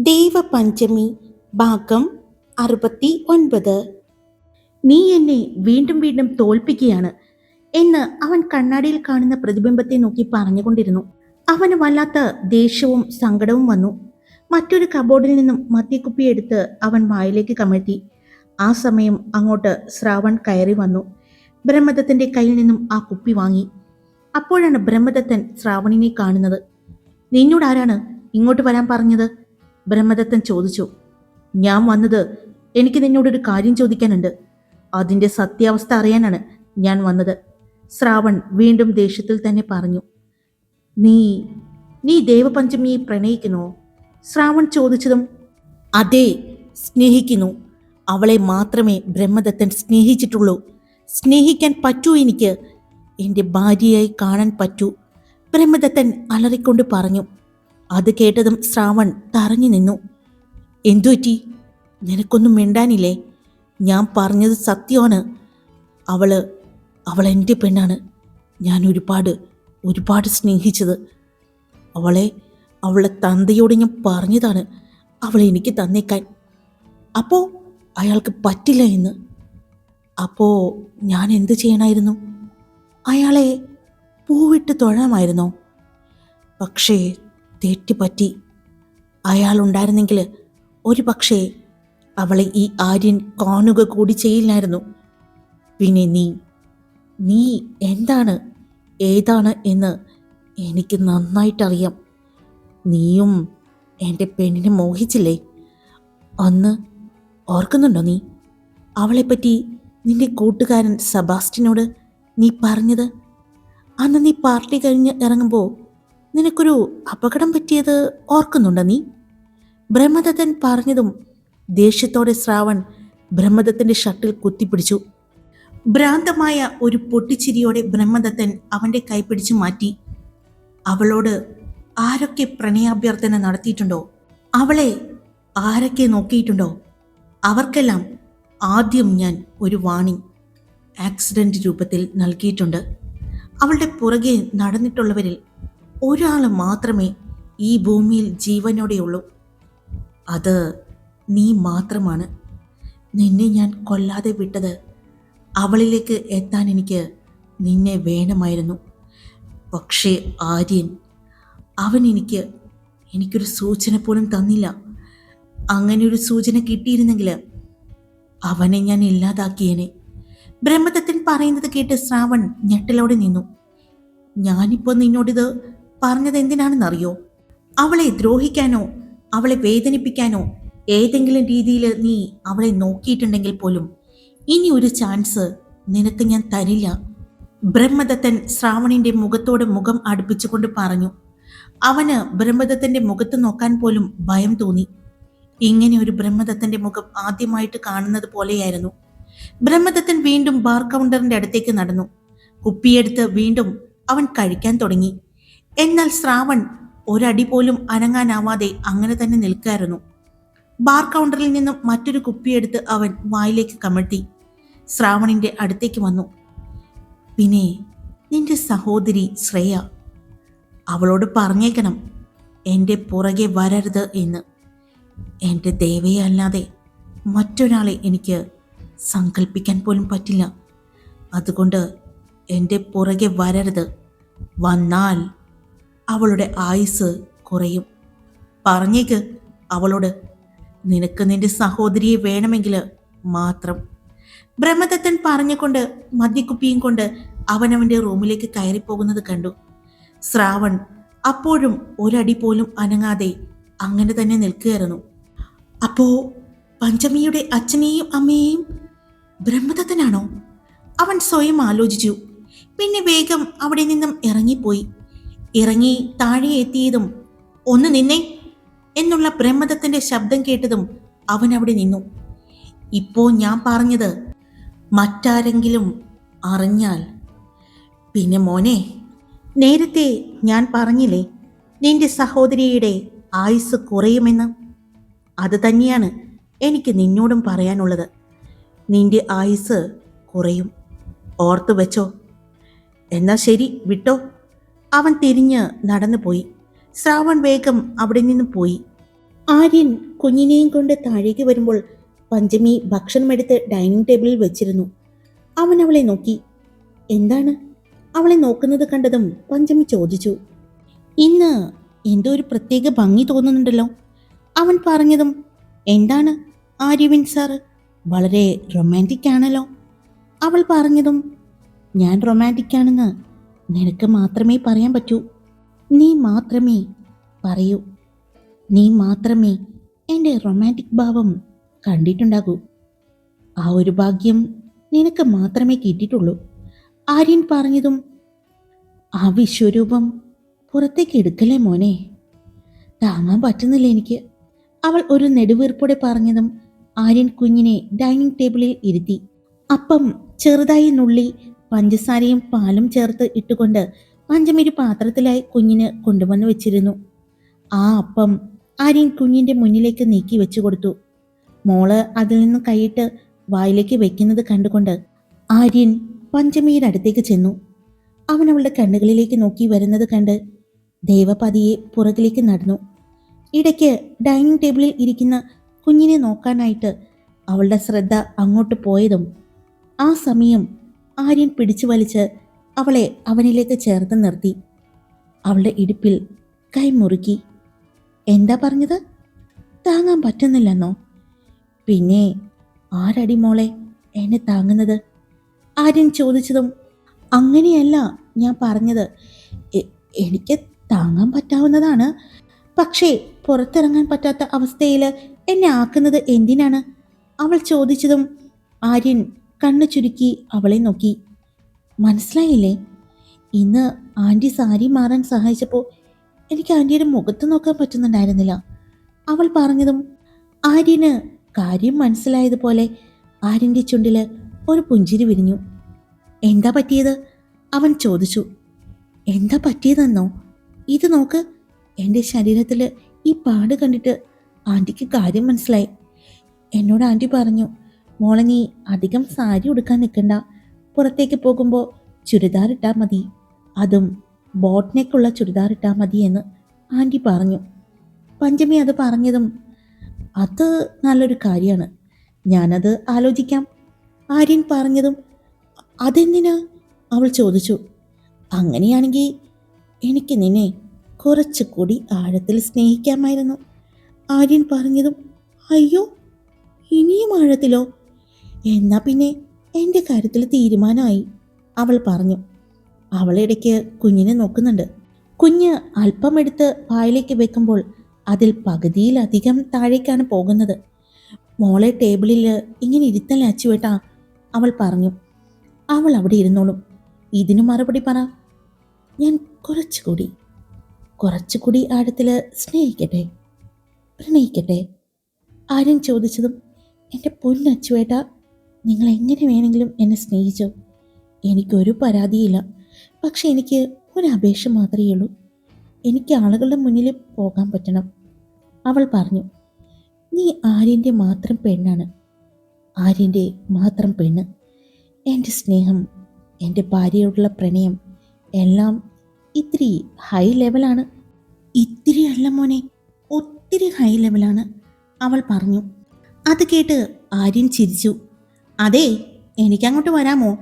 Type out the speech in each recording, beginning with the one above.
ദേവപഞ്ചമി ഭാഗം അറുപത്തി ഒൻപത് നീ എന്നെ വീണ്ടും വീണ്ടും തോൽപ്പിക്കുകയാണ് എന്ന് അവൻ കണ്ണാടിയിൽ കാണുന്ന പ്രതിബിംബത്തെ നോക്കി പറഞ്ഞുകൊണ്ടിരുന്നു. അവന് വല്ലാത്ത ദേഷ്യവും സങ്കടവും വന്നു. മറ്റൊരു കബോർഡിൽ നിന്നും മദ്യക്കുപ്പി എടുത്ത് അവൻ വായിലേക്ക് കമഴ്ത്തി. ആ സമയം അങ്ങോട്ട് ശ്രാവൺ കയറി വന്നു. ബ്രഹ്മദത്തന്റെ കയ്യിൽ നിന്നും ആ കുപ്പി വാങ്ങി. അപ്പോഴാണ് ബ്രഹ്മദത്തൻ ശ്രാവണിനെ കാണുന്നത്. നിന്നോട് ആരാണ് ഇങ്ങോട്ട് വരാൻ പറഞ്ഞത്? ബ്രഹ്മദത്തൻ ചോദിച്ചു ഞാൻ വന്നത് എനിക്ക് നിന്നോടൊരു കാര്യം ചോദിക്കാനുണ്ട്. അതിന്റെ സത്യാവസ്ഥ അറിയാനാണ് ഞാൻ വന്നത്. ശ്രാവൺ വീണ്ടും ദേഷ്യത്തിൽ തന്നെ പറഞ്ഞു നീ നീ ദേവപഞ്ചമിയെ പ്രണയിക്കുന്നോ? ശ്രാവൺ ചോദിച്ചതും അതെ സ്നേഹിക്കുന്നു. അവളെ മാത്രമേ ബ്രഹ്മദത്തൻ സ്നേഹിച്ചിട്ടുള്ളൂ. സ്നേഹിക്കാൻ പറ്റൂ എനിക്ക്. എന്റെ ഭാര്യയായി കാണാൻ പറ്റൂ. ബ്രഹ്മദത്തൻ അലറിക്കൊണ്ട് പറഞ്ഞു അത് കേട്ടതും ശ്രാവൺ തറഞ്ഞു നിന്നു. എന്തുറ്റി നിനക്കൊന്നും മിണ്ടാനില്ലേ? ഞാൻ പറഞ്ഞത് സത്യമാണ്. അവൾ അവൾ എന്റെ പെണ്ണാണ്. ഞാൻ ഒരുപാട് ഒരുപാട് സ്നേഹിച്ചത്. അവളെ അവളെ തന്തയോട് ഞാൻ പറഞ്ഞതാണ് അവളെ എനിക്ക് തന്നേക്കാൻ. അപ്പോൾ അയാൾക്ക് പറ്റില്ല എന്ന്. അപ്പോൾ ഞാൻ എന്ത് ചെയ്യണമായിരുന്നു അയാളെ പൂവിട്ട് തൊഴാമായിരുന്നോ പക്ഷേ തെറ്റുപറ്റി. അയാളുണ്ടായിരുന്നെങ്കിൽ ഒരു പക്ഷേ അവളെ ഈ ആര്യൻ കാണുക കൂടി ചെയ്യില്ലായിരുന്നു. പിന്നെ നീ നീ എന്താണ് ഏതാണ് എന്ന് എനിക്ക് നന്നായിട്ടറിയാം. നീയും എന്റെ പെണ്ണിനെ മോഹിച്ചില്ലേ? അന്ന് ഓർക്കുന്നുണ്ടോ നീ? അവളെപ്പറ്റി നിന്റെ കൂട്ടുകാരൻ സബാസ്റ്റിനോട് നീ പറഞ്ഞത്? അന്ന് നീ പാർട്ടി കഴിഞ്ഞ് ഇറങ്ങുമ്പോൾ നിനക്കൊരു അപകടം പറ്റിയത് ഓർക്കുന്നുണ്ടോ നീ? ബ്രഹ്മദത്തൻ പറഞ്ഞതും ദേഷ്യത്തോടെ ശ്രാവൺ ബ്രഹ്മദത്തന്റെ ഷർട്ടിൽ കുത്തിപ്പിടിച്ചു. ഭ്രാന്തമായ ഒരു പൊട്ടിച്ചിരിയോടെ ബ്രഹ്മദത്തൻ അവന്റെ കൈ പിടിച്ചു മാറ്റി. അവളോട് ആരൊക്കെ പ്രണയാഭ്യർത്ഥന നടത്തിയിട്ടുണ്ടോ? അവളെ ആരൊക്കെ നോക്കിയിട്ടുണ്ടോ? അവർക്കെല്ലാം ആദ്യം ഞാൻ ഒരു വാണിംഗ് ആക്സിഡന്റ് രൂപത്തിൽ നൽകിയിട്ടുണ്ട്. അവളുടെ പുറകെ നടന്നിട്ടുള്ളവരിൽ ഒരാൾ മാത്രമേ ഈ ഭൂമിയിൽ ജീവനോടെയുള്ളൂ അത് നീ മാത്രമാണ്. നിന്നെ ഞാൻ കൊല്ലാതെ വിട്ടത് അവളിലേക്ക് എത്താൻ എനിക്ക് നിന്നെ വേണമായിരുന്നു. പക്ഷേ ആര്യൻ അവൻ എനിക്ക് എനിക്കൊരു സൂചന പോലും തന്നില്ല. അങ്ങനെ ഒരു സൂചന കിട്ടിയിരുന്നെങ്കിൽ അവനെ ഞാൻ ഇല്ലാതാക്കിയേനെ. ബ്രഹ്മദത്തൻ പറയുന്നത് കേട്ട് ശ്രാവൺ ഞെട്ടലോടെ നിന്നു. ഞാനിപ്പോൾ നിന്നോടിത് പറഞ്ഞത് എന്തിനാണെന്നറിയോ? അവളെ ദ്രോഹിക്കാനോ അവളെ വേദനിപ്പിക്കാനോ ഏതെങ്കിലും രീതിയിൽ നീ അവളെ നോക്കിയിട്ടുണ്ടെങ്കിൽ പോലും ഇനി ഒരു ചാൻസ് നിനക്ക് ഞാൻ തരില്ല. ബ്രഹ്മദത്തൻ ശ്രാവണിന്റെ മുഖത്തോട് മുഖം അടുപ്പിച്ചുകൊണ്ട് പറഞ്ഞു. അവന് ബ്രഹ്മദത്തന്റെ മുഖത്ത് നോക്കാൻ പോലും ഭയം തോന്നി. ഇങ്ങനെ ഒരു ബ്രഹ്മദത്തന്റെ മുഖം ആദ്യമായിട്ട് കാണുന്നത് പോലെയായിരുന്നു. ബ്രഹ്മദത്തൻ വീണ്ടും ബാർ കൗണ്ടറിന്റെ അടുത്തേക്ക് നടന്നു. കുപ്പിയെടുത്ത് വീണ്ടും അവൻ കഴിക്കാൻ തുടങ്ങി. എന്നാൽ ശ്രാവൺ ഒരടി പോലും അനങ്ങാനാവാതെ അങ്ങനെ തന്നെ നിൽക്കായിരുന്നു. ബാർ കൗണ്ടറിൽ നിന്നും മറ്റൊരു കുപ്പിയെടുത്ത് അവൻ വായിലേക്ക് കമഴ്ത്തി. ശ്രാവണിന്റെ അടുത്തേക്ക് വന്നു. പിന്നെ നിന്റെ സഹോദരി ശ്രേയ അവളോട് പറഞ്ഞേക്കണം എന്റെ പുറകെ വരരുത് എന്ന്. എന്റെ ദേവയെ അല്ലാതെ മറ്റൊരാളെ എനിക്ക് സങ്കല്പിക്കാൻ പോലും പറ്റില്ല. അതുകൊണ്ട് എന്റെ പുറകെ വരരുത്. വന്നാൽ അവളുടെ ആയുസ് കുറയും. പറഞ്ഞേക്ക് അവളോട് നിനക്ക് നിന്റെ സഹോദരിയെ വേണമെങ്കിൽ മാത്രം. ബ്രഹ്മദത്തൻ പറഞ്ഞുകൊണ്ട് മദ്യക്കുപ്പിയും കൊണ്ട് അവൻ അവന്റെ റൂമിലേക്ക് കയറിപ്പോകുന്നത് കണ്ടു. ശ്രാവൺ അപ്പോഴും ഒരടി പോലും അനങ്ങാതെ അങ്ങനെ തന്നെ നിൽക്കുകയായിരുന്നു. അപ്പോ പഞ്ചമിയുടെ അച്ഛനെയും അമ്മയെയും ബ്രഹ്മദത്തനാണോ? അവൻ സ്വയം ആലോചിച്ചു. പിന്നെ വേഗം അവിടെ നിന്നും ഇറങ്ങിപ്പോയി. ഇറങ്ങി താഴെ എത്തിയതും ഒന്ന് നിന്നെ എന്നുള്ള ബ്രഹ്മദത്തിന്റെ ശബ്ദം കേട്ടതും അവൻ അവിടെ നിന്നു. ഇപ്പോ ഞാൻ പറഞ്ഞത് മറ്റാരെങ്കിലും അറിഞ്ഞാൽ. പിന്നെ മോനെ നേരത്തെ ഞാൻ പറഞ്ഞില്ലേ നിന്റെ സഹോദരിയുടെ ആയുസ് കുറയുമെന്ന്? അത് തന്നെയാണ് എനിക്ക് നിന്നോടും പറയാനുള്ളത്. നിന്റെ ആയുസ് കുറയും. ഓർത്തു വെച്ചോ. എന്നാ ശരി വിട്ടോ. അവൻ തിരിഞ്ഞ് നടന്നുപോയി. ശ്രാവൺ വേഗം അവിടെ നിന്ന് പോയി. ആര്യൻ കുഞ്ഞിനെയും കൊണ്ട് താഴേക്ക് വരുമ്പോൾ പഞ്ചമി ഭക്ഷണമെടുത്ത് ഡൈനിങ് ടേബിളിൽ വെച്ചിരുന്നു. അവൻ അവളെ നോക്കി. എന്താണ്? അവളെ നോക്കുന്നത് കണ്ടതും പഞ്ചമി ചോദിച്ചു. ഇന്ന് എന്തോ ഒരു പ്രത്യേക ഭംഗി തോന്നുന്നുണ്ടല്ലോ. അവൻ പറഞ്ഞതും എന്താണ് ആര്യവിൻ സാർ വളരെ റൊമാന്റിക് ആണല്ലോ. അവൾ പറഞ്ഞതും ഞാൻ റൊമാന്റിക് ആണെന്ന് നിനക്ക് മാത്രമേ പറയാൻ പറ്റൂ. നീ മാത്രമേ പറയൂ. നീ മാത്രമേ എന്റെ റൊമാന്റിക് ഭാവം കണ്ടിട്ടുണ്ടാകൂ. ആ ഒരു ഭാഗ്യം നിനക്ക് മാത്രമേ കിട്ടിയിട്ടുള്ളൂ. ആര്യൻ പറഞ്ഞതും ആ വിശ്വരൂപം പുറത്തേക്ക് എടുക്കലേ മോനെ? താങ്ങാൻ പറ്റുന്നില്ല എനിക്ക്. അവൾ ഒരു നെടുവീർപ്പോടെ പറഞ്ഞതും ആര്യൻ കുഞ്ഞിനെ ഡൈനിങ് ടേബിളിൽ ഇരുത്തി. അപ്പം ചെറുതായി നുള്ളി പഞ്ചസാരയും പാലും ചേർത്ത് ഇട്ടുകൊണ്ട് പഞ്ചമിരി പാത്രത്തിലായി കുഞ്ഞിന് കൊണ്ടുവന്നു വെച്ചിരുന്നു. ആ അപ്പം ആര്യൻ കുഞ്ഞിന്റെ മുന്നിലേക്ക് നീക്കി വെച്ചു കൊടുത്തു. മോൾ അതിൽ നിന്ന് കൈയിട്ട് വായിലേക്ക് വെക്കുന്നത് കണ്ടുകൊണ്ട് ആര്യൻ പഞ്ചമിയുടെ അടുത്തേക്ക് ചെന്നു. അവൻ അവളുടെ കണ്ണുകളിലേക്ക് നോക്കി വരുന്നത് കണ്ട് ദേവപതിയെ പുറകിലേക്ക് നടന്നു. ഇടയ്ക്ക് ഡൈനിങ് ടേബിളിൽ ഇരിക്കുന്ന കുഞ്ഞിനെ നോക്കാനായിട്ട് അവളുടെ ശ്രദ്ധ അങ്ങോട്ട് പോയതും ആ സമയം ആര്യൻ പിടിച്ചു വലിച്ച് അവളെ അവനിലേക്ക് ചേർത്ത് നിർത്തി. അവളുടെ ഇടുപ്പിൽ കൈ മുറുക്കി. എന്താ പറഞ്ഞത്? താങ്ങാൻ പറ്റുന്നില്ലെന്നോ? പിന്നെ ആരടി മോളെ എന്നെ താങ്ങുന്നത്? ആര്യൻ ചോദിച്ചതും അങ്ങനെയല്ല ഞാൻ പറഞ്ഞത്. എനിക്ക് താങ്ങാൻ പറ്റാവുന്നതാണ്. പക്ഷേ പുറത്തിറങ്ങാൻ പറ്റാത്ത അവസ്ഥയിൽ എന്നെ ആക്കുന്നത് എന്തിനാണ്? അവൾ ചോദിച്ചതും ആര്യൻ കണ്ണു ചുരുക്കി അവളെ നോക്കി. മനസ്സിലായില്ലേ? ഇന്ന് ആന്റി സാരി മാറാൻ സഹായിച്ചപ്പോൾ എനിക്ക് ആന്റിയുടെ മുഖത്ത് നോക്കാൻ പറ്റുന്നുണ്ടായിരുന്നില്ല. അവൾ പറഞ്ഞതും ആര്യന് കാര്യം മനസ്സിലായതുപോലെ ആര്യന്റെ ചുണ്ടിൽ ഒരു പുഞ്ചിരി വിരിഞ്ഞു. എന്താ പറ്റിയത്? അവൻ ചോദിച്ചു. എന്താ പറ്റിയതെന്നോ? ഇത് നോക്ക്. എന്റെ ശരീരത്തിൽ ഈ പാട് കണ്ടിട്ട് ആന്റിക്ക് കാര്യം മനസ്സിലായി. എന്നോട് ആന്റി പറഞ്ഞു. മോളെ നീ അധികം സാരി ഉടുക്കാൻ നിൽക്കണ്ട. പുറത്തേക്ക് പോകുമ്പോൾ ചുരിദാർ ഇട്ടാൽ മതി. അതും ബോട്ട്നെക്കുള്ള ചുരിദാർ ഇട്ടാൽ മതി എന്ന് ആന്റി പറഞ്ഞു. പഞ്ചമി അത് പറഞ്ഞതും അത് നല്ലൊരു കാര്യമാണ്. ഞാനത് ആലോചിക്കാം. ആര്യൻ പറഞ്ഞതും അതെന്തിനാ? അവൾ ചോദിച്ചു. അങ്ങനെയാണെങ്കിൽ എനിക്ക് നിന്നെ കുറച്ചുകൂടി ആഴത്തിൽ സ്നേഹിക്കാമായിരുന്നു. ആര്യൻ പറഞ്ഞതും അയ്യോ ഇനിയും ആഴത്തിലോ? എന്നാ പിന്നെ എന്റെ കാര്യത്തിൽ തീരുമാനമായി അവൾ പറഞ്ഞു. അവളിടയ്ക്ക് കുഞ്ഞിനെ നോക്കുന്നുണ്ട്. കുഞ്ഞ് അല്പം എടുത്ത് വായിലേക്ക് വെക്കുമ്പോൾ അതിൽ പകുതിയിലധികം താഴേക്കാണ് പോകുന്നത്. മോളെ ടേബിളിൽ ഇങ്ങനെ ഇരുത്തല്ലേ അച്ചുവേട്ടാ അവൾ പറഞ്ഞു. അവൾ അവിടെ ഇരുന്നോളും. ഇതിനു മറുപടി പറ. ഞാൻ കുറച്ചുകൂടി കുറച്ചുകൂടി ആഴത്തിൽ സ്നേഹിക്കട്ടെ? പ്രണയിക്കട്ടെ? ആരും ചോദിച്ചതും എന്റെ പൊന്നച്ചുവേട്ട നിങ്ങൾ എങ്ങനെ വേണമെങ്കിലും എന്നെ സ്നേഹിച്ചോ? എനിക്കൊരു പരാതിയില്ല. പക്ഷെ എനിക്ക് ഒരു അപേക്ഷ മാത്രമേ ഉള്ളൂ. എനിക്ക് ആളുകളുടെ മുന്നിൽ പോകാൻ പറ്റണം. അവൾ പറഞ്ഞു നീ ആര്യന്റെ മാത്രം പെണ്ണാണ്. ആര്യന്റെ മാത്രം പെണ്ണ്. എന്റെ സ്നേഹം എന്റെ ഭാര്യയോടുള്ള പ്രണയം എല്ലാം ഇത്തിരി ഹൈ ലെവലാണ് ഇത്തിരി അല്ല മോനെ ഒത്തിരി ഹൈ ലെവലാണ് അവൾ പറഞ്ഞു. അത് കേട്ട് ആര്യൻ ചിരിച്ചു. അതെ എനിക്കങ്ങോട്ട് വരാമോ?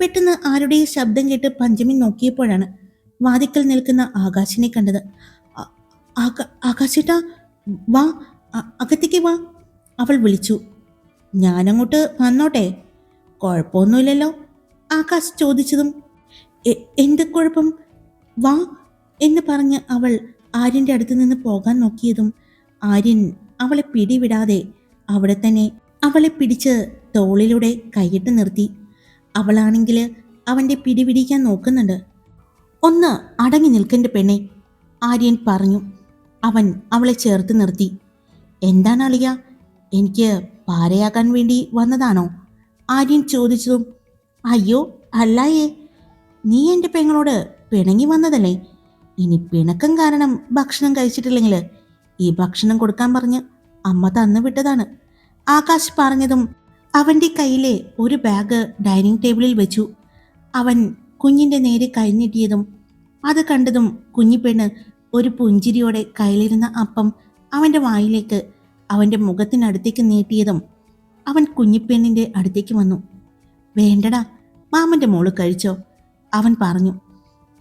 പെട്ടെന്ന് ആരുടെയും ശബ്ദം കേട്ട് പഞ്ചമി നോക്കിയപ്പോഴാണ് വാതിക്കൽ നിൽക്കുന്ന ആകാശിനെ കണ്ടത്. "ആ- ആകാശേട്ടാ വാ അകത്തേക്ക് വാ അവൾ വിളിച്ചു. ഞാനങ്ങോട്ട് വന്നോട്ടെ? കുഴപ്പമൊന്നുമില്ലല്ലോ ആകാശ് ചോദിച്ചതും എന്ത് കുഴപ്പം? വാ എന്ന് പറഞ്ഞ് അവൾ ആര്യന്റെ അടുത്ത് നിന്ന് പോകാൻ നോക്കിയതും ആര്യൻ അവളെ പിടിവിടാതെ അവിടെ തന്നെ അവളെ പിടിച്ച് തോളിലൂടെ കൈയിട്ട് നിർത്തി. അവളാണെങ്കിൽ അവന്റെ പിടിപിടിക്കാൻ നോക്കുന്നുണ്ട്. ഒന്ന് അടങ്ങി നിൽക്കേണ്ട പെണ്ണെ ആര്യൻ പറഞ്ഞു. അവൻ അവളെ ചേർത്ത് നിർത്തി. എന്താണ് അളിയ? എനിക്ക് പാരയാക്കാൻ വേണ്ടി വന്നതാണോ? ആര്യൻ ചോദിച്ചതും അയ്യോ അല്ലായേ നീ എന്റെ പെങ്ങളോട് പിണങ്ങി വന്നതല്ലേ? ഇനി പിണക്കം കാരണം ഭക്ഷണം കഴിച്ചിട്ടില്ലെങ്കിൽ ഈ ഭക്ഷണം കൊടുക്കാൻ പറഞ്ഞ് അമ്മ തന്നു വിട്ടതാണ്. ആകാശ് പറഞ്ഞതും അവന്റെ കയ്യിലെ ഒരു ബാഗ് ഡൈനിങ് ടേബിളിൽ വെച്ചു. അവൻ കുഞ്ഞിന്റെ നേരെ കൈനീട്ടിയതും അത് കണ്ടതും കുഞ്ഞിപ്പെണ്ണ് ഒരു പുഞ്ചിരിയോടെ കയ്യിലിരുന്ന അപ്പം അവന്റെ വായിലേക്ക് അവന്റെ മുഖത്തിനടുത്തേക്ക് നീട്ടിയതും അവൻ കുഞ്ഞിപ്പെണ്ണിന്റെ അടുത്തേക്ക് വന്നു. വേണ്ടടാ മാമന്റെ മോൾ കഴിച്ചോ അവൻ പറഞ്ഞു.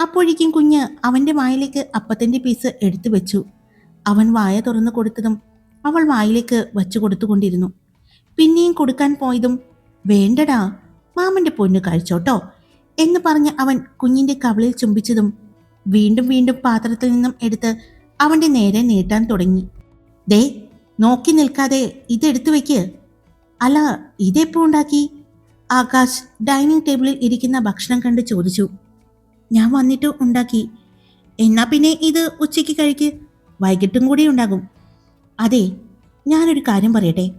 അപ്പോഴേക്കും കുഞ്ഞ് അവന്റെ വായിലേക്ക് അപ്പത്തിന്റെ പീസ് എടുത്തു വെച്ചു. അവൻ വായ തുറന്നു കൊടുത്തതും അവൾ വായിലേക്ക് വച്ചു കൊടുത്തുകൊണ്ടിരുന്നു. പിന്നെയും കൊടുക്കാൻ പോയതും വേണ്ടടാ മാമന്റെ പൊന്നു കഴിച്ചോട്ടോ എന്ന് പറഞ്ഞ് അവൻ കുഞ്ഞിന്റെ കവിളിൽ ചുംബിച്ചതും വീണ്ടും വീണ്ടും പാത്രത്തിൽ നിന്നും എടുത്ത് അവന്റെ നേരെ നീട്ടാൻ തുടങ്ങി. ദേ നോക്കി നിൽക്കാതെ ഇതെടുത്തു വെക്ക്. അല്ല ഇതെപ്പോ ഉണ്ടാക്കി? ആകാശ് ഡൈനിങ് ടേബിളിൽ ഇരിക്കുന്ന ഭക്ഷണം കണ്ട് ചോദിച്ചു. ഞാൻ വന്നിട്ട് ഉണ്ടാക്കി. എന്നാ പിന്നെ ഇത് ഉച്ചയ്ക്ക് കഴിക്ക്. വൈകിട്ടും കൂടി ഉണ്ടാകും. അതെ ഞാനൊരു കാര്യം പറയട്ടെ?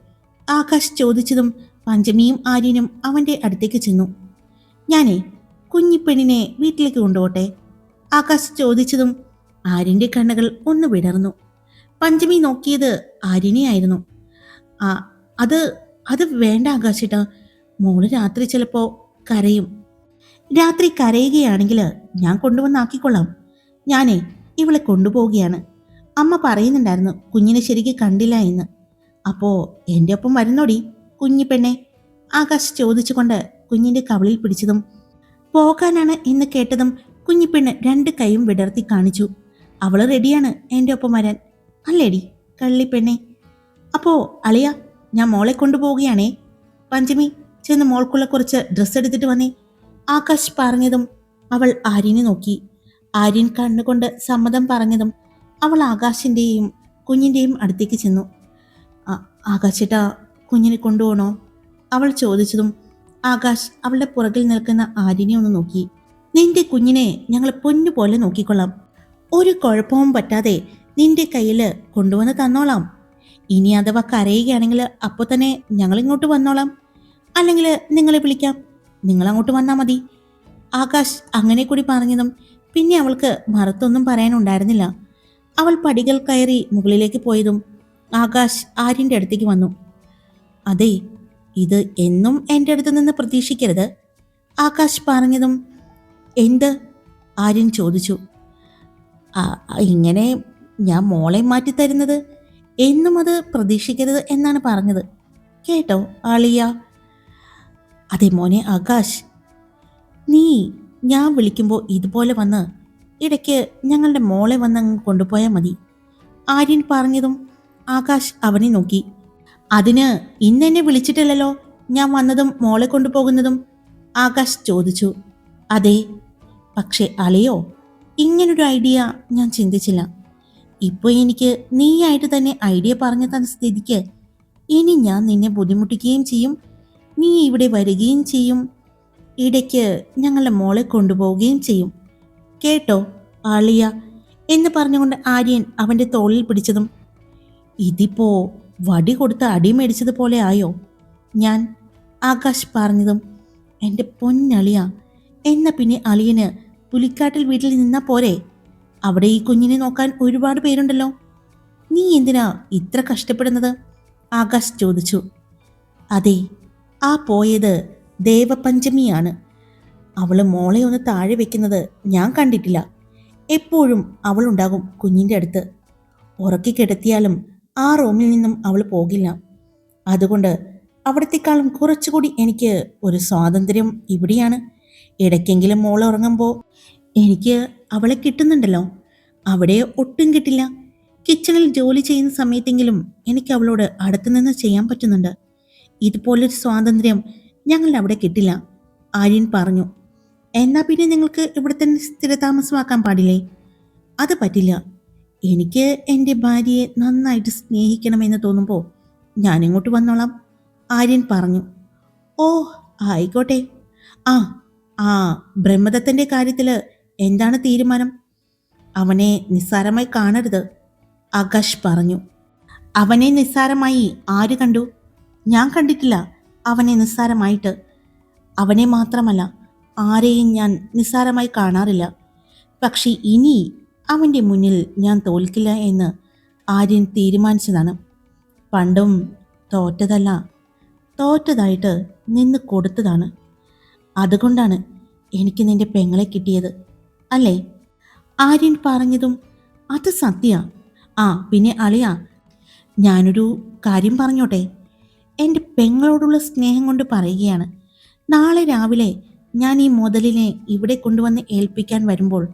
ആകാശ് ചോദിച്ചതും പഞ്ചമിയും ആര്യനും അവന്റെ അടുത്തേക്ക് ചെന്നു. ഞാനേ കുഞ്ഞിപ്പെണ്ണിനെ വീട്ടിലേക്ക് കൊണ്ടുപോട്ടെ? ആകാശ് ചോദിച്ചതും ആര്യന്റെ കണ്ണുകൾ ഒന്ന് വിടർന്നു. പഞ്ചമി നോക്കിയത് ആര്യനെയായിരുന്നു. ആ അത് അത് വേണ്ട ആകാശേട്ടാ. മോൾ രാത്രി ചിലപ്പോൾ കരയും. രാത്രി കരയുകയാണെങ്കിൽ ഞാൻ കൊണ്ടുവന്നാക്കിക്കൊള്ളാം ഞാനേ ഇവളെ കൊണ്ടുപോവുകയാണ്. അമ്മ പറയുന്നുണ്ടായിരുന്നു കുഞ്ഞിനെ ശരിക്ക് കണ്ടില്ല എന്ന്. അപ്പോൾ എന്റെ ഒപ്പം വരുന്നോടി കുഞ്ഞി പെണ്ണെ. ആകാശ് ചോദിച്ചുകൊണ്ട് കുഞ്ഞിന്റെ കവിളിൽ പിടിച്ചതും പോകാനാണ് എന്ന് കേട്ടതും കുഞ്ഞിപ്പെണ്ണ് രണ്ട് കൈയും വിടർത്തി കാണിച്ചു. അവൾ റെഡിയാണ് എന്റെ ഒപ്പം വരാൻ. അല്ലേടി കള്ളിപ്പെണ്ണെ അപ്പോൾ അളിയ ഞാൻ മോളെ കൊണ്ടുപോവുകയാണേ. പഞ്ചമി ചെന്ന് മോൾക്കുള്ള കുറച്ച് ഡ്രസ്സ് എടുത്തിട്ട് വന്നേ. ആകാശ് പറഞ്ഞതും അവൾ ആര്യനെ നോക്കി. ആര്യൻ കണ്ണുകൊണ്ട് സമ്മതം പറഞ്ഞതും അവൾ ആകാശിന്റെയും കുഞ്ഞിന്റെയും അടുത്തേക്ക് ചെന്നു. "ആ- ആകാശേട്ടാ കുഞ്ഞിനെ കൊണ്ടുപോകണോ? അവൾ ചോദിച്ചതും ആകാശ് അവളുടെ പുറകിൽ നിൽക്കുന്ന ആര്യനെ ഒന്ന് നോക്കി. നിന്റെ കുഞ്ഞിനെ ഞങ്ങൾ പൊന്നുപോലെ നോക്കിക്കൊള്ളാം. ഒരു കുഴപ്പവും പറ്റാതെ നിന്റെ കയ്യിൽ കൊണ്ടുവന്ന് തന്നോളാം. ഇനി അഥവാ കരയുകയാണെങ്കിൽ അപ്പോൾ തന്നെ ഞങ്ങൾ ഇങ്ങോട്ട് വന്നോളാം. അല്ലെങ്കിൽ നിങ്ങളെ വിളിക്കാം. നിങ്ങൾ അങ്ങോട്ട് വന്നാൽ മതി. ആകാശ് അങ്ങനെ കൂടി പറഞ്ഞതും പിന്നെ അവൾക്ക് മറുത്തൊന്നും പറയാനുണ്ടായിരുന്നില്ല. അവൾ പടികൾ കയറി മുകളിലേക്ക് പോയതും ആകാശ് ആര്യന്റെ അടുത്തേക്ക് വന്നു. അതെ ഇത് എന്നും എന്റെ അടുത്ത് നിന്ന് പ്രതീക്ഷിക്കരുത്. ആകാശ് പറഞ്ഞതും എന്ത്? ആര്യൻ ചോദിച്ചു. "ആ, ഇങ്ങനെ ഞാൻ മോളെ മാറ്റി തരുന്നത്? എന്നും അത് പ്രതീക്ഷിക്കരുത് എന്നാണ് പറഞ്ഞത്. കേട്ടോ ആളിയ. അതെ മോനെ ആകാശ്. നീ ഞാൻ വിളിക്കുമ്പോൾ ഇതുപോലെ വന്ന് ഇടയ്ക്ക് ഞങ്ങളുടെ മോളെ വന്ന് അങ്ങ് കൊണ്ടുപോയാൽ മതി. ആര്യൻ പറഞ്ഞതും ആകാശ് അവനെ നോക്കി. അതിന് ഇന്നെന്നെ വിളിച്ചിട്ടില്ലല്ലോ? ഞാൻ വന്നതും മോളെ കൊണ്ടുപോകുന്നതും? ആകാശ് ചോദിച്ചു. അതെ. പക്ഷേ അളിയോ ഇങ്ങനൊരു ഐഡിയ ഞാൻ ചിന്തിച്ചില്ല. ഇപ്പോൾ എനിക്ക് നീയായിട്ട് തന്നെ ഐഡിയ പറഞ്ഞു തന്ന സ്ഥിതിക്ക് ഇനി ഞാൻ നിന്നെ ബുദ്ധിമുട്ടിക്കുകയും ചെയ്യും. നീ ഇവിടെ വരികയും ചെയ്യും. ഇടയ്ക്ക് ഞങ്ങളുടെ മോളെ കൊണ്ടുപോവുകയും ചെയ്യും. കേട്ടോ ആളിയ? എന്ന് പറഞ്ഞുകൊണ്ട് ആര്യൻ അവന്റെ തോളിൽ പിടിച്ചതും ഇതിപ്പോ വടി കൊടുത്ത് അടി മേടിച്ചതുപോലെ ആയോ? ഞാൻ ആകാശ് പറഞ്ഞതും എന്റെ പൊന്നളിയ എന്ന പിന്നെ അളിയന് പുലിക്കാട്ടിൽ വീട്ടിൽ നിന്നാ പോരെ? അവിടെ ഈ കുഞ്ഞിനെ നോക്കാൻ ഒരുപാട് പേരുണ്ടല്ലോ. നീ എന്തിനാ ഇത്ര കഷ്ടപ്പെടുന്നത്? ആകാശ് ചോദിച്ചു. അതെ ആ പോയത് ദേവപഞ്ചമിയാണ്. അവൾ മോളെ ഒന്ന് താഴെ വെക്കുന്നത് ഞാൻ കണ്ടിട്ടില്ല. എപ്പോഴും അവളുണ്ടാകും കുഞ്ഞിന്റെ അടുത്ത്. ഉറക്കി കിടത്തിയാലും ആ റൂമിൽ നിന്നും അവൾ പോകില്ല. അതുകൊണ്ട് അവിടത്തെക്കാളും കുറച്ചുകൂടി എനിക്ക് ഒരു സ്വാതന്ത്ര്യം ഇവിടെയാണ്. ഇടയ്ക്കെങ്കിലും മോൾ ഉറങ്ങുമ്പോൾ എനിക്ക് അവളെ കിട്ടുന്നുണ്ടല്ലോ. അവിടെ ഒട്ടും കിട്ടില്ല. കിച്ചണിൽ ജോലി ചെയ്യുന്ന സമയത്തെങ്കിലും എനിക്ക് അവളോട് അടുത്തുനിന്ന് ചെയ്യാൻ പറ്റുന്നുണ്ട്. ഇതുപോലൊരു സ്വാതന്ത്ര്യം ഞങ്ങളുടെ അവിടെ കിട്ടില്ല. ആര്യൻ പറഞ്ഞു എന്നാ പിന്നെ നിങ്ങൾക്ക് ഇവിടെ തന്നെ സ്ഥിരതാമസമാക്കാൻ പാടില്ലേ? അത് പറ്റില്ല. എനിക്ക് എന്റെ ഭാര്യയെ നന്നായിട്ട് സ്നേഹിക്കണമെന്ന് തോന്നുമ്പോൾ ഞാനിങ്ങോട്ട് വന്നോളാം. ആര്യൻ പറഞ്ഞു ഓ ആയിക്കോട്ടെ. ആ ആ ബ്രഹ്മദത്തന്റെ കാര്യത്തിൽ എന്താണ് തീരുമാനം? അവനെ നിസ്സാരമായി കാണരുത്. ആകാശ് പറഞ്ഞു അവനെ നിസ്സാരമായി ആര് കണ്ടു? ഞാൻ കണ്ടിട്ടില്ല അവനെ നിസ്സാരമായിട്ട്. അവനെ മാത്രമല്ല ആരെയും ഞാൻ നിസ്സാരമായി കാണാറില്ല. പക്ഷേ ഇനി അവന്റെ മുന്നിൽ ഞാൻ തോൽക്കില്ല എന്ന് ആര്യൻ തീരുമാനിച്ചതാണ്. പണ്ടും തോറ്റതല്ല തോറ്റതായിട്ട് നിന്ന് കൊടുത്തതാണ്. അതുകൊണ്ടാണ് എനിക്ക് നിന്റെ പെങ്ങളെ കിട്ടിയത് അല്ലേ? ആര്യൻ പറഞ്ഞതും അത് സത്യ. ആ പിന്നെ അളിയ ഞാനൊരു കാര്യം പറഞ്ഞോട്ടെ. എന്റെ പെങ്ങളോടുള്ള സ്നേഹം കൊണ്ട് പറയുകയാണ്. നാളെ രാവിലെ ഞാൻ ഈ മുതലിനെ ഇവിടെ കൊണ്ടുവന്ന് ഏൽപ്പിക്കാൻ വരുമ്പോൾ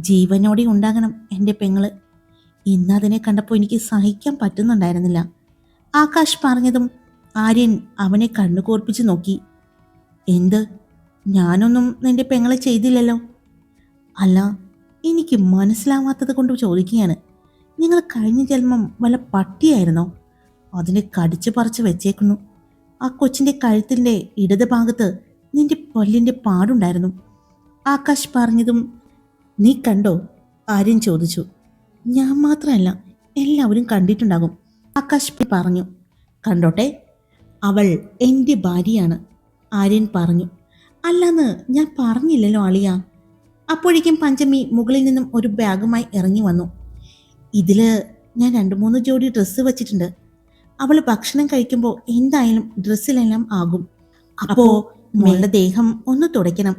ജീവനോടെ ഉണ്ടാകണം എന്റെ പെങ്ങൾ. ഇന്ന് അതിനെ കണ്ടപ്പോൾ എനിക്ക് സഹിക്കാൻ പറ്റുന്നുണ്ടായിരുന്നില്ല. ആകാശ് പറഞ്ഞതും ആര്യൻ അവനെ കണ്ണുകോർപ്പിച്ച് നോക്കി. എന്ത്? ഞാനൊന്നും നിന്റെ പെങ്ങളെ ചെയ്തില്ലല്ലോ? അല്ല എനിക്ക് മനസ്സിലാവാത്തത് കൊണ്ട് ചോദിക്കുകയാണ്. നിങ്ങൾ കഴിഞ്ഞ ജന്മം വല്ല പട്ടിയായിരുന്നോ? അതിനെ കടിച്ചു പറിച്ച് വെച്ചേക്കുന്നു. ആ കൊച്ചിന്റെ കഴുത്തിന്റെ ഇടത് ഭാഗത്ത് നിന്റെ പല്ലിന്റെ പാടുണ്ടായിരുന്നു. ആകാശ് പറഞ്ഞതും നീ കണ്ടോ? ആര്യൻ ചോദിച്ചു. ഞാൻ മാത്രമല്ല എല്ലാവരും കണ്ടിട്ടുണ്ടാകും. ആകാശ് പറഞ്ഞു. കണ്ടോട്ടെ? അവൾ എന്റെ ഭാര്യയാണ് ആര്യൻ പറഞ്ഞു. അല്ലെന്ന് ഞാൻ പറഞ്ഞില്ലല്ലോ അളിയ. അപ്പോഴേക്കും പഞ്ചമി മുകളിൽ നിന്നും ഒരു ബാഗുമായി ഇറങ്ങി വന്നു. ഇതിൽ ഞാൻ രണ്ട് മൂന്ന് ജോഡി ഡ്രസ്സ് വെച്ചിട്ടുണ്ട്. അവൾ ഭക്ഷണം കഴിക്കുമ്പോൾ എന്തായാലും ഡ്രസ്സിലെല്ലാം ആകും. അപ്പോൾ മോളുടെ ദേഹം ഒന്ന് തുടയ്ക്കണം.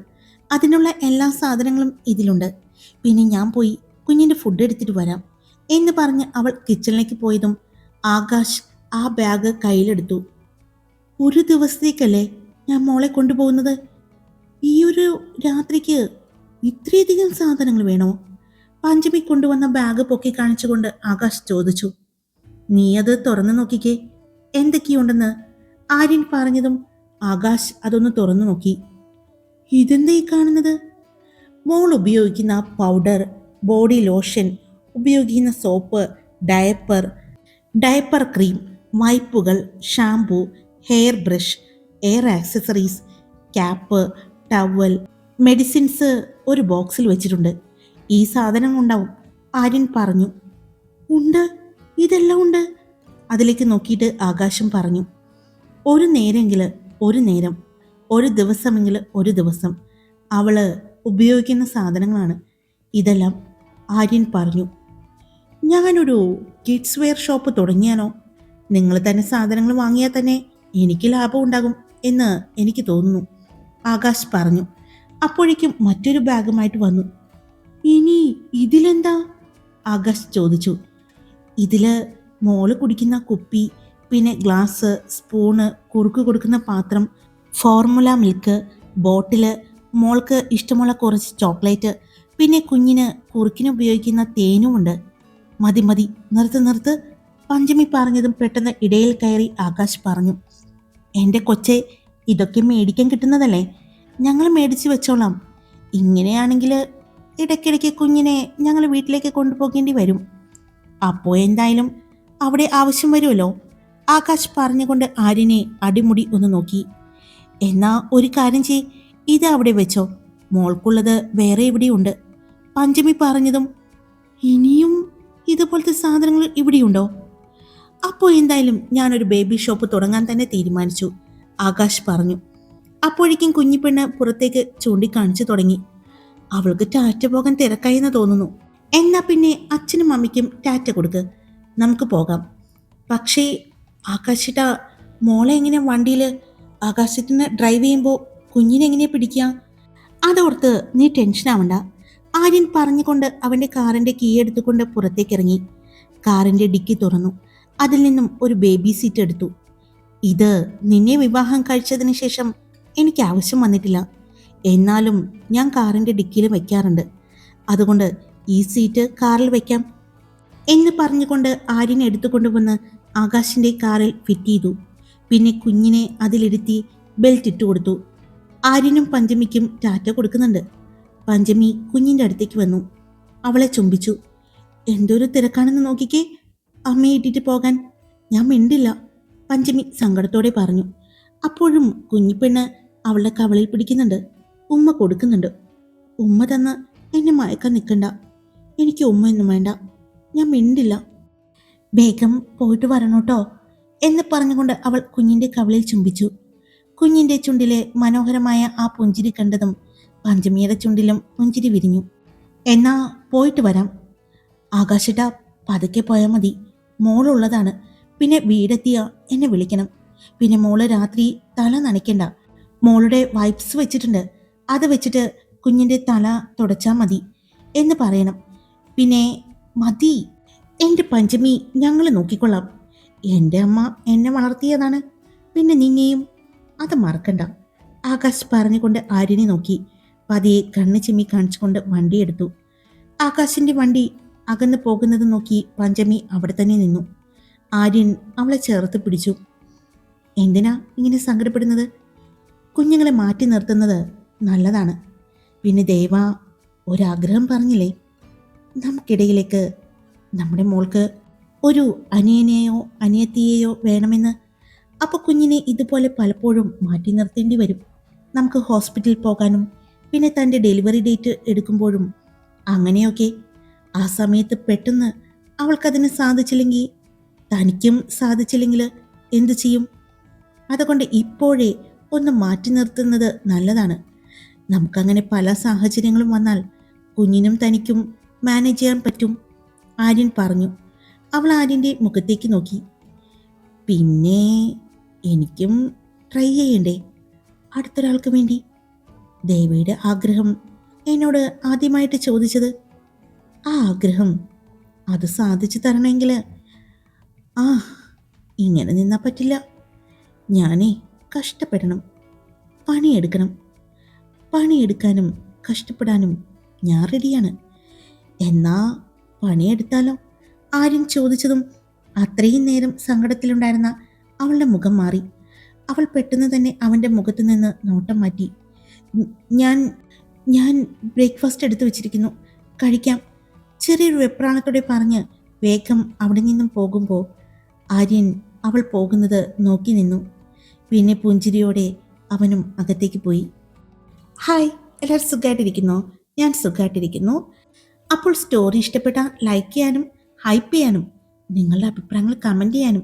അതിനുള്ള എല്ലാ സാധനങ്ങളും ഇതിലുണ്ട്. പിന്നെ ഞാൻ പോയി കുഞ്ഞിന്റെ ഫുഡ് എടുത്തിട്ട് വരാം എന്ന് പറഞ്ഞ് അവൾ കിച്ചണിലേക്ക് പോയതും ആകാശ് ആ ബാഗ് കയ്യിലെടുത്തു. ഒരു ദിവസത്തേക്കല്ലേ ഞാൻ മോളെ കൊണ്ടുപോകുന്നത്? ഈ ഒരു രാത്രിക്ക് ഇത്രയധികം സാധനങ്ങൾ വേണോ? പഞ്ചമി കൊണ്ടുവന്ന ബാഗ് പൊക്കി കാണിച്ചുകൊണ്ട് ആകാശ് ചോദിച്ചു. നീ അത് തുറന്നു നോക്കിക്കേ. എന്തൊക്കെയുണ്ടെന്ന്? ആര്യൻ പറഞ്ഞതും ആകാശ് അതൊന്ന് തുറന്നു നോക്കി. ഇതെന്താ ഈ കാണുന്നത്? മോൾ ഉപയോഗിക്കുന്ന പൗഡർ ബോഡി ലോഷൻ ഉപയോഗിക്കുന്ന soap diaper diaper cream വൈപ്പുകൾ shampoo hair brush hair accessories cap towel medicines ഒരു ബോക്സിൽ വെച്ചിട്ടുണ്ട്. ഈ സാധനം ഉണ്ടാവും ആര്യൻ പറഞ്ഞു. ഉണ്ട് ഇതെല്ലാം ഉണ്ട്. അതിലേക്ക് നോക്കിയിട്ട് ആകാശം പറഞ്ഞു. ഒരു നേരെങ്കിൽ ഒരു നേരം ഒരു ദിവസമെങ്കിൽ ഒരു ദിവസം. അവൾ ഉപയോഗിക്കുന്ന സാധനങ്ങളാണ്. ഇതെല്ലാം ആര്യൻ പറഞ്ഞു. ഞാനൊരു കിഡ്സ് വെയർ ഷോപ്പ് തുടങ്ങിയാനോ നിങ്ങൾ തന്നെ സാധനങ്ങൾ വാങ്ങിയാൽ തന്നെ എനിക്ക് ലാഭം ഉണ്ടാകും എന്ന് എനിക്ക് തോന്നുന്നു ആകാശ് പറഞ്ഞു. അപ്പോഴേക്കും മറ്റൊരു ബാഗുമായിട്ട് വന്നു. ഇനി ഇതിലെന്താ? ആകാശ് ചോദിച്ചു. ഇതിൽ മോൾ കുടിക്കുന്ന കുപ്പി പിന്നെ ഗ്ലാസ് സ്പൂണ് കുറുക്ക് കൊടുക്കുന്ന പാത്രം ഫോർമുല മിൽക്ക് ബോട്ടിൽ മോൾക്ക് ഇഷ്ടമുള്ള കുറച്ച് ചോക്ലേറ്റ് പിന്നെ കുഞ്ഞിന് കുറുക്കിന് ഉപയോഗിക്കുന്ന തേനുമുണ്ട് മതി മതി നിർത്ത് നിർത്ത് പഞ്ചമി പറഞ്ഞതും പെട്ടെന്ന് ഇടയിൽ കയറി ആകാശ് പറഞ്ഞു. എന്റെ കൊച്ചെ ഇതൊക്കെ മേടിക്കാൻ കിട്ടുന്നതല്ലേ? ഞങ്ങൾ മേടിച്ച് വെച്ചോളാം. ഇങ്ങനെയാണെങ്കിൽ ഇടയ്ക്കിടയ്ക്ക് കുഞ്ഞിനെ ഞങ്ങൾ വീട്ടിലേക്ക് കൊണ്ടുപോകേണ്ടി വരും. അപ്പോൾ എന്തായാലും അവിടെ ആവശ്യം വരുമല്ലോ? ആകാശ് പറഞ്ഞുകൊണ്ട് ആര്യനെ അടിമുടി ഒന്ന് നോക്കി. എന്നാ ഒരു കാര്യം ചെയ് ഇത് അവിടെ വെച്ചോ. മോൾക്കുള്ളത് വേറെ എവിടെയുണ്ട്? പഞ്ചമി പറഞ്ഞതും ഇനിയും ഇതുപോലത്തെ സാധനങ്ങൾ ഇവിടെയുണ്ടോ? അപ്പോൾ എന്തായാലും ഞാനൊരു ബേബി ഷോപ്പ് തുടങ്ങാൻ തന്നെ തീരുമാനിച്ചു ആകാശ് പറഞ്ഞു. അപ്പോഴേക്കും കുഞ്ഞിപ്പെണ്ണ് പുറത്തേക്ക് ചൂണ്ടിക്കാണിച്ചു തുടങ്ങി. അവൾക്ക് ടാറ്റ പോകാൻ തിരക്കായെന്ന് തോന്നുന്നു. എന്നാ പിന്നെ അച്ഛനും അമ്മയ്ക്കും ടാറ്റ കൊടുക്ക് നമുക്ക് പോകാം. പക്ഷേ ആകാശിട്ട മോളെ എങ്ങനെ വണ്ടിയിൽ ആകാശത്തിന് ഡ്രൈവ് ചെയ്യുമ്പോൾ കുഞ്ഞിനെ എങ്ങനെ പിടിക്കുക? അതോർത്ത് നീ ടെൻഷൻ ആവണ്ട. ആര്യൻ പറഞ്ഞുകൊണ്ട് അവന്റെ കാറിന്റെ കീ എടുത്തുകൊണ്ട് പുറത്തേക്ക് ഇറങ്ങി കാറിന്റെ ഡിക്കി തുറന്നു. അതിൽ നിന്നും ഒരു ബേബി സീറ്റ് എടുത്തു. ഇത് നിന്നെ വിവാഹം കഴിച്ചതിന് ശേഷം എനിക്ക് ആവശ്യം വന്നിട്ടില്ല. എന്നാലും ഞാൻ കാറിന്റെ ഡിക്കിയിൽ വയ്ക്കാറുണ്ട്. അതുകൊണ്ട് ഈ സീറ്റ് കാറിൽ വയ്ക്കാം. എന്ന് പറഞ്ഞുകൊണ്ട് ആര്യനെ എടുത്തുകൊണ്ടുവന്ന് ആകാശിന്റെ കാറിൽ ഫിറ്റ് ചെയ്തു. പിന്നെ കുഞ്ഞിനെ അതിലിരുത്തി ബെൽറ്റ് ഇട്ട് കൊടുത്തു. ആര്യനും പഞ്ചമിക്കും ടാറ്റ കൊടുക്കുന്നുണ്ട്. പഞ്ചമി കുഞ്ഞിന്റെ അടുത്തേക്ക് വന്നു. അവളെ ചുംബിച്ചു. എന്തൊരു തിരക്കാണെന്ന് നോക്കിക്കേ. അമ്മയെ ഇട്ടിട്ട് പോകാൻ. ഞാൻ മിണ്ടില്ല. പഞ്ചമി സങ്കടത്തോടെ പറഞ്ഞു. അപ്പോഴും കുഞ്ഞിപ്പെണ്ണ് അവളുടെ കവളിൽ പിടിക്കുന്നുണ്ട്. ഉമ്മ കൊടുക്കുന്നുണ്ട്. ഉമ്മ തന്ന് എന്നെ മയക്കാൻ നിൽക്കണ്ട. എനിക്ക് ഉമ്മയൊന്നും വേണ്ട. ഞാൻ മിണ്ടില്ല. വേഗം പോയിട്ട് വരണോട്ടോ എന്ന് പറഞ്ഞുകൊണ്ട് അവൾ കുഞ്ഞിന്റെ കവളിൽ ചുംബിച്ചു. കുഞ്ഞിന്റെ ചുണ്ടിലെ മനോഹരമായ ആ പുഞ്ചിരി കണ്ടതും പഞ്ചമിയുടെ ചുണ്ടിലും പുഞ്ചിരി വിരിഞ്ഞു. എന്നാ പോയിട്ട് വരാം. ആകാശട്ട പതുക്കെ പോയാൽ മതി. മോളുള്ളതാണ്. പിന്നെ വീടെത്തിയ എന്നെ വിളിക്കണം. പിന്നെ മോൾ രാത്രി തല നനയ്ക്കണ്ട. മോളുടെ വൈപ്സ് വെച്ചിട്ടുണ്ട്. അത് വെച്ചിട്ട് കുഞ്ഞിന്റെ തല തുടച്ചാൽ മതി. എന്ന് പറയണം. പിന്നെ മതി. എന്റെ പഞ്ചമി ഞങ്ങൾ നോക്കിക്കൊള്ളാം. എന്റെ അമ്മ എന്നെ വളർത്തിയതാണ്. പിന്നെ നിന്നെയും അത് മറക്കണ്ട. ആകാശ് പറഞ്ഞുകൊണ്ട് ആര്യനെ നോക്കി. പതിയെ കണ്ണ് ചിമ്മി കാണിച്ചുകൊണ്ട് വണ്ടിയെടുത്തു ആകാശിന്റെ വണ്ടി അകന്നു പോകുന്നത് നോക്കി പഞ്ചമി അവിടെ തന്നെ നിന്നു. ആര്യൻ അവളെ ചേർത്ത് പിടിച്ചു. എന്തിനാ ഇങ്ങനെ സങ്കടപ്പെടുന്നത്? കുഞ്ഞുങ്ങളെ മാറ്റി നിർത്തുന്നത് നല്ലതാണ്. പിന്നെ ദേവ ഒരാഗ്രഹം പറഞ്ഞില്ലേ? നമുക്കിടയിലേക്ക് നമ്മുടെ മോൾക്ക് ഒരു അനിയനെയോ അനിയത്തിയെയോ വേണമെന്ന് അപ്പോൾ കുഞ്ഞിനെ ഇതുപോലെ പലപ്പോഴും മാറ്റി നിർത്തേണ്ടി വരും. നമുക്ക് ഹോസ്പിറ്റലിൽ പോകാനും പിന്നെ തന്റെ ഡെലിവറി ഡേറ്റ് എടുക്കുമ്പോഴും അങ്ങനെയൊക്കെ. ആ സമയത്ത് പെട്ടെന്ന് അവൾക്കതിന് സാധിച്ചില്ലെങ്കിൽ തനിക്കും സാധിച്ചില്ലെങ്കിൽ എന്തു ചെയ്യും? അതുകൊണ്ട് ഇപ്പോഴേ ഒന്ന് മാറ്റി നിർത്തുന്നത് നല്ലതാണ്. നമുക്കങ്ങനെ പല സാഹചര്യങ്ങളും വന്നാൽ കുഞ്ഞിനും തനിക്കും മാനേജ് ചെയ്യാൻ പറ്റും ആര്യൻ പറഞ്ഞു. അവൾ ആര്യന്റെ മുഖത്തേക്ക് നോക്കി. പിന്നെ എനിക്കും ട്രൈ ചെയ്യണ്ടേ? അടുത്തൊരാൾക്ക് വേണ്ടി. ദേവിയുടെ ആഗ്രഹം എന്നോട് ആദ്യമായിട്ട് ചോദിച്ചത്. ആ ആഗ്രഹം അത് സാധിച്ചു തരണമെങ്കിൽ ആ ഇങ്ങനെ നിന്നാൽ പറ്റില്ല. ഞാനേ കഷ്ടപ്പെടണം. പണിയെടുക്കണം. പണിയെടുക്കാനും കഷ്ടപ്പെടാനും ഞാൻ റെഡിയാണ് എന്നാ പണിയെടുത്താലോ? ആരും ചോദിച്ചതും അത്രയും നേരം സങ്കടത്തിലുണ്ടായിരുന്ന അവളുടെ മുഖം മാറി. അവൾ പെട്ടെന്ന് തന്നെ അവന്റെ മുഖത്ത് നിന്ന് നോട്ടം മാറ്റി. ഞാൻ ഞാൻ ബ്രേക്ക്ഫാസ്റ്റ് എടുത്തു വെച്ചിരിക്കുന്നു. കഴിക്കാം. ചെറിയൊരു വെപ്രാളത്തോടെ പറഞ്ഞ് വേഗം അവിടെ നിന്നും പോകുമ്പോൾ ആര്യൻ അവൾ പോകുന്നത് നോക്കി നിന്നു. പിന്നെ പുഞ്ചിരിയോടെ അവനും അകത്തേക്ക് പോയി. ഹായ് എല്ലാവരും സുഖമായിട്ടിരിക്കുന്നു ഞാൻ സുഖമായിട്ടിരിക്കുന്നു അപ്പോൾ സ്റ്റോറി ഇഷ്ടപ്പെട്ടാൽ ലൈക്ക് ചെയ്യാനും ഹൈപ്പ് ചെയ്യാനും നിങ്ങളുടെ അഭിപ്രായങ്ങൾ കമന്റ് ചെയ്യാനും